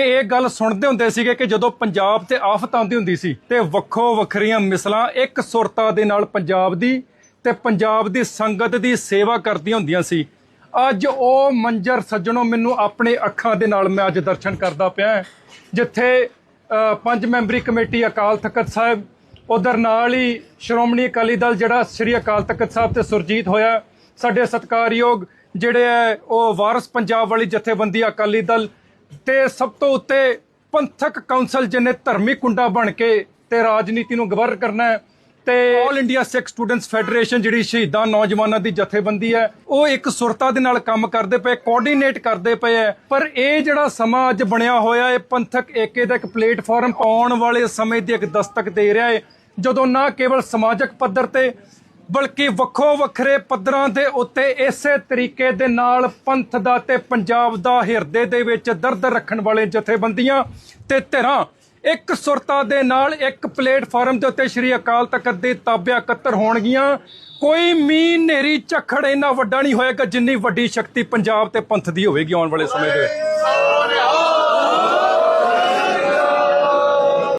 ਤੇ ਇਹ ਗੱਲ ਸੁਣਦੇ ਹੁੰਦੇ ਸੀਗੇ ਕਿ ਜਦੋਂ ਪੰਜਾਬ ਤੇ ਆਫਤ ਆਉਂਦੀ ਹੁੰਦੀ ਸੀ ਤੇ ਵੱਖੋ ਵੱਖਰੀਆਂ ਮਿਸਲਾਂ ਇੱਕ ਸੁਰਤਾ ਦੇ ਨਾਲ ਪੰਜਾਬ ਦੀ ਤੇ ਪੰਜਾਬ ਦੀ ਸੰਗਤ ਦੀ ਸੇਵਾ ਕਰਦੀਆਂ ਹੁੰਦੀਆਂ ਸੀ। ਅੱਜ ਉਹ ਮੰਜ਼ਰ ਸੱਜਣੋ ਮੈਨੂੰ ਆਪਣੇ ਅੱਖਾਂ ਦੇ ਨਾਲ ਮੈਂ ਅੱਜ ਦਰਸ਼ਨ ਕਰਦਾ ਪਿਆ ਜਿੱਥੇ ਪੰਜ ਮੈਂਬਰੀ ਕਮੇਟੀ ਅਕਾਲ ਤਖਤ ਸਾਹਿਬ, ਉਧਰ ਨਾਲ ਹੀ ਸ਼੍ਰੋਮਣੀ ਅਕਾਲੀ ਦਲ ਜਿਹੜਾ ਸ੍ਰੀ ਅਕਾਲ ਤਖਤ ਸਾਹਿਬ ਤੇ ਸੁਰਜੀਤ ਹੋਇਆ, ਸਾਡੇ ਸਤਿਕਾਰਯੋਗ ਜਿਹੜੇ ਹੈ, ਉਹ ਵਾਰਸ ਪੰਜਾਬ ਵਾਲੀ ਜਥੇਬੰਦੀ ਅਕਾਲੀ ਦਲ ਤੇ ਸਭ ਤੋਂ ਉੱਤੇ ਪੰਥਕ ਕਾਉਂਸਲ ਜਿਹਨੇ ਧਰਮੀ ਕੁੰਡਾ ਬਣ ਕੇ ਤੇ ਰਾਜਨੀਤੀ ਨੂੰ ਗਵਰ ਕਰਨਾ ਹੈ ਤੇ all India Sikh students federation ਜਿਹੜੀ ਸ਼ਹੀਦਾਂ ਨੌਜਵਾਨਾਂ ਦੀ ਜਥੇਬੰਦੀ ਹੈ, ਉਹ ਇੱਕ ਸੁਰਤਾ ਦੇ ਨਾਲ ਕੰਮ ਕਰਦੇ ਪਏ ਕੋਆਰਡੀਨੇਟ ਕਰਦੇ ਪਏ ਹੈ। ਪਰ ਇਹ ਜਿਹੜਾ ਸਮਾਂ ਅੱਜ ਬਣਿਆ ਹੋਇਆ ਹੈ ਪੰਥਕ ਏਕੇ ਦਾ ਇੱਕ ਪਲੇਟਫਾਰਮ ਆਉਣ ਵਾਲੇ ਸਮੇਂ ਦੀ ਇੱਕ ਦਸਤਕ ਦੇ ਰਿਹਾ ਹੈ। ਜਦੋਂ ਨਾ ਕੇਵਲ ਸਮਾਜਿਕ ਪੱਧਰ ਤੇ ਬਲਕਿ ਵੱਖੋ ਵੱਖਰੇ ਪੱਧਰਾਂ ਦੇ ਉੱਤੇ ਇਸੇ ਤਰੀਕੇ ਦੇ ਨਾਲ ਪੰਥ ਦਾ ਤੇ ਪੰਜਾਬ ਦਾ ਹਿਰਦੇ ਦੇ ਵਿੱਚ ਦਰਦ ਰੱਖਣ ਵਾਲੇ ਜਥੇਬੰਦੀਆਂ ਤੇ ਧਿਰਾਂ ਇੱਕ ਸੁਰਤਾ ਦੇ ਨਾਲ ਇੱਕ ਪਲੇਟਫਾਰਮ ਦੇ ਉੱਤੇ ਸ਼੍ਰੀ ਅਕਾਲ ਤਖਤ ਦੇ ਤਾਬਿਆ ਇਕੱਤਰ ਹੋਣਗੀਆਂ। ਕੋਈ ਮੀਂਹ ਨੇਰੀ ਝੱਖੜ ਇੰਨਾ ਵੱਡਾ ਨਹੀਂ ਹੋਏਗਾ ਜਿੰਨੀ ਵੱਡੀ ਸ਼ਕਤੀ ਪੰਜਾਬ ਤੇ ਪੰਥ ਦੀ ਹੋਵੇਗੀ ਆਉਣ ਵਾਲੇ ਸਮੇਂ ਦੇ ਵਿੱਚ।